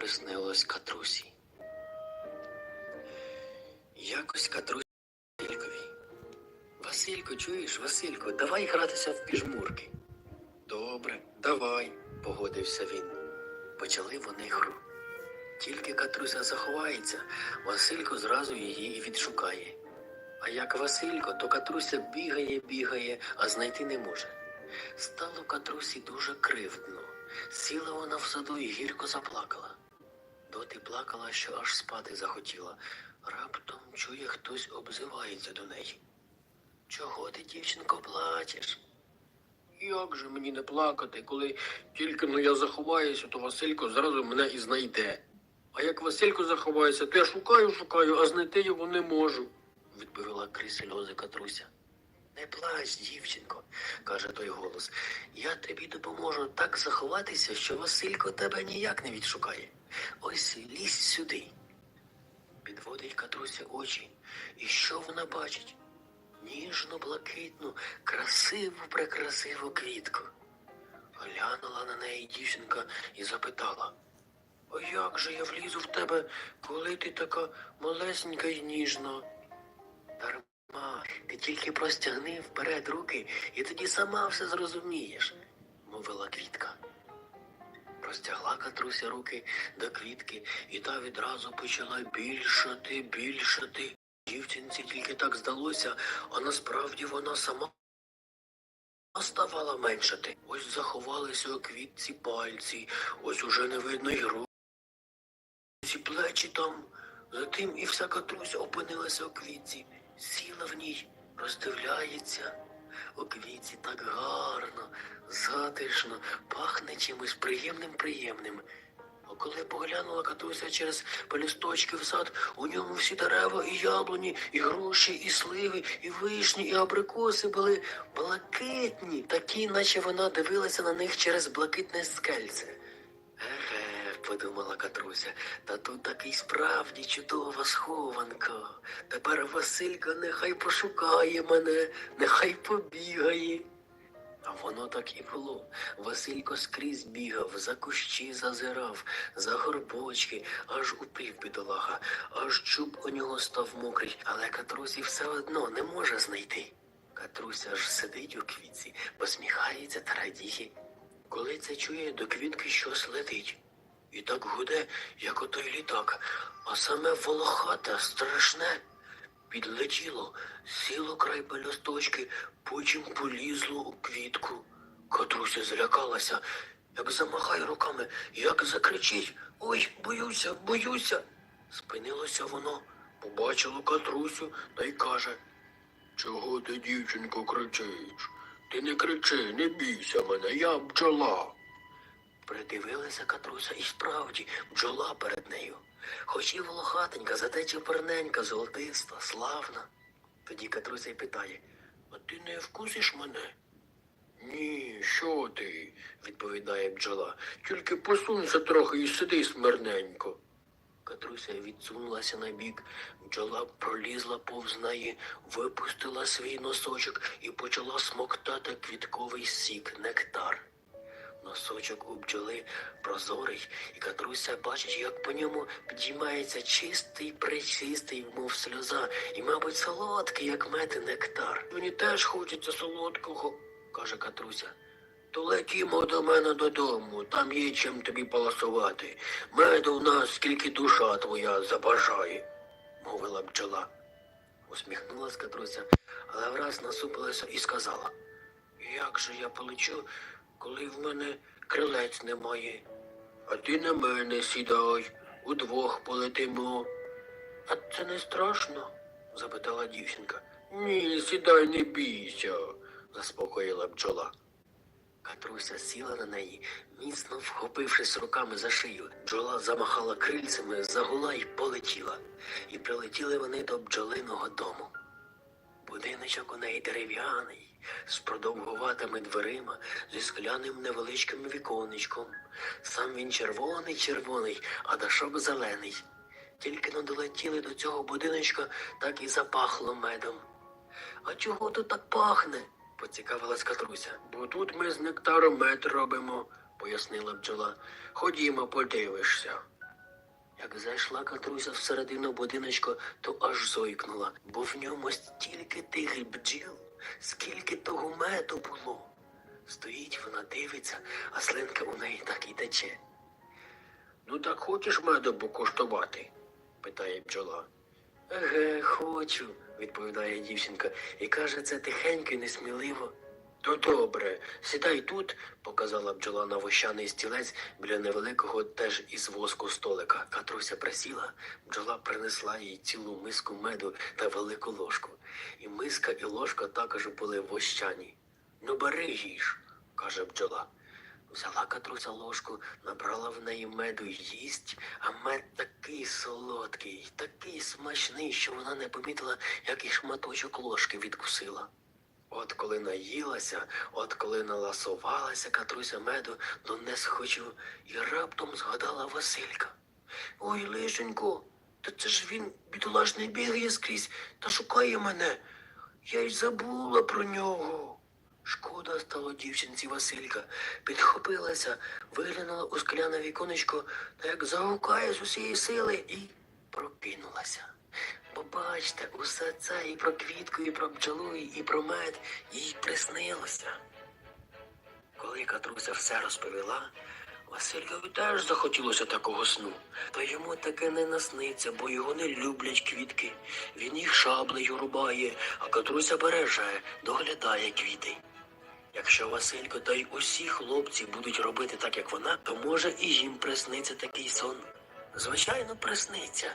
приснилось Катрусі. Якось Катрусь Василькові. Василько, чуєш, Василько, давай гратися в піжмурки. Добре, давай, погодився він. Почали вони гру. Тільки Катруся заховається, Василько зразу її відшукає. А як Василько, то Катруся бігає, бігає, а знайти не може. Стало Катрусі дуже кривдно. Сіла вона в саду і гірко заплакала. Доти плакала, що аж спати захотіла. Раптом чує, хтось обзивається до неї. Чого ти, дівчинко, плачеш? Як же мені не плакати, коли тільки ну я заховаюся, то Василько зразу мене і знайде. А як Василько заховається, то я шукаю, шукаю, а знайти його не можу, відповіла крізь Катруся. Не плач, дівчинко, каже той голос. Я тобі допоможу так заховатися, що Василько тебе ніяк не відшукає. Ось лізь сюди. Підводить Катруся очі. І що вона бачить? Ніжно блакитну, красиву, прекрасиву квітку. Глянула на неї дівчинка і запитала. А як же я влізу в тебе, коли ти така малесенька і ніжна? Дарма, ти тільки простягни вперед руки, і тоді сама все зрозумієш, мовила квітка. Простягла Катруся руки до квітки, і та відразу почала більшати, більшати. Дівчинці тільки так здалося, а насправді вона сама ставала меншати. Ось заховалися у квітці пальці, ось уже не видно й рук. Ці плечі там. Затим і вся Катруся опинилася у квітці, сіла в ній, роздивляється. У квітці так гарно, затишно, пахне чимось приємним приємним. А коли поглянула Катруся через пелюсточки в сад, у ньому всі дерева, і яблуні, і груші, і сливи, і вишні, і абрикоси були блакитні, такі, наче вона дивилася на них через блакитне скельце. Подумала Катруся, та тут такий справді чудова схованка. Тепер Василька нехай пошукає мене, нехай побігає. А воно так і було. Василько скрізь бігав, за кущі зазирав, за горбочки, аж упрів бідолага, аж чуб у нього став мокрий, але Катрусі все одно не може знайти. Катруся ж сидить у квітці, посміхається та радіє. Коли це чує, до квітки щось летить. І так гуде, як отой літак, а саме волохате, страшне. Підлетіло, сіло край пелюсточки, потім полізло у квітку. Катруся злякалася, як замахає руками, як закричить Ой, боюся, боюся. Спинилося воно, побачило Катрусю та й каже Чого ти, дівчинко, кричиш? Ти не кричи, не бійся мене, я бджола. Придивилася Катруся і справді бджола перед нею. Хоч і волохатенька, зате чепурненька, золотиста, славна. Тоді Катруся й питає, а ти не вкусиш мене? Ні, що ти, відповідає бджола. Тільки посунься трохи і сиди смирненько. Катруся відсунулася на бік, бджола пролізла повз неї, випустила свій носочок і почала смоктати квітковий сік, нектар. Носочок у бджоли прозорий, і Катруся бачить, як по ньому підіймається чистий, причистий, мов сльоза, і, мабуть, солодкий, як мед і нектар. Мені теж хочеться солодкого, каже Катруся. То летімо до мене додому, там є чим тобі паласувати. Меду в нас скільки душа твоя забажає, мовила бджола. Усміхнулась Катруся, але враз насупилася і сказала. Як же я полечу, коли в мене крилець немає? А ти на мене сідай, удвох полетимо. А це не страшно? запитала дівчинка. Ні, сідай, не бійся, заспокоїла бджола. Катруся сіла на неї, міцно вхопившись руками за шию. Бджола замахала крильцями, загула і полетіла. І прилетіли вони до бджолиного дому. Будиночок у неї дерев'яний, з продовгуватими дверима, зі скляним невеличким віконечком. Сам він червоний, червоний, а дашок зелений. Тільки не долетіли до цього будиночка, так і запахло медом. А чого тут так пахне? поцікавилась Катруся. Бо тут ми з нектаром мед робимо, пояснила бджола. Ходімо, подивишся. Як зайшла Катруся всередину будиночка, то аж зойкнула, бо в ньому стільки тих бджіл, скільки того меду було. Стоїть вона дивиться, а слинка у неї так і тече. Ну так хочеш меду покуштувати? питає бджола. Еге, хочу, відповідає дівчинка і каже це тихенько і несміливо. То добре, сідай тут, показала бджола на вощаний стілець біля невеликого теж із воску столика. Катруся присіла, бджола принесла їй цілу миску меду та велику ложку. І миска і ложка також були вощані. Ну бери їж, каже бджола. Взяла Катруся ложку, набрала в неї меду й їсть, а мед такий солодкий, такий смачний, що вона не помітила, як і шматочок ложки відкусила. От коли наїлася, от коли наласувалася Катруся меду, то не схочу, і раптом згадала Василька. Ой, лишенько, та це ж він, бідолашний, бігає скрізь та шукає мене. Я й забула про нього. Шкода стало дівчинці Василька. Підхопилася, виглянула у скляне віконечко та як загукає з усієї сили і прокинулася. Бо бачте, усе це і про квітку, і про бджолу, і про мед їй приснилося. Коли Катруся все розповіла, Василькові теж захотілося такого сну. Та йому таке не насниться, бо його не люблять квітки. Він їх шаблею рубає, а Катруся береже, доглядає квіти. Якщо Василько та й усі хлопці будуть робити так, як вона, то може і їм присниться такий сон. Звичайно, присниться.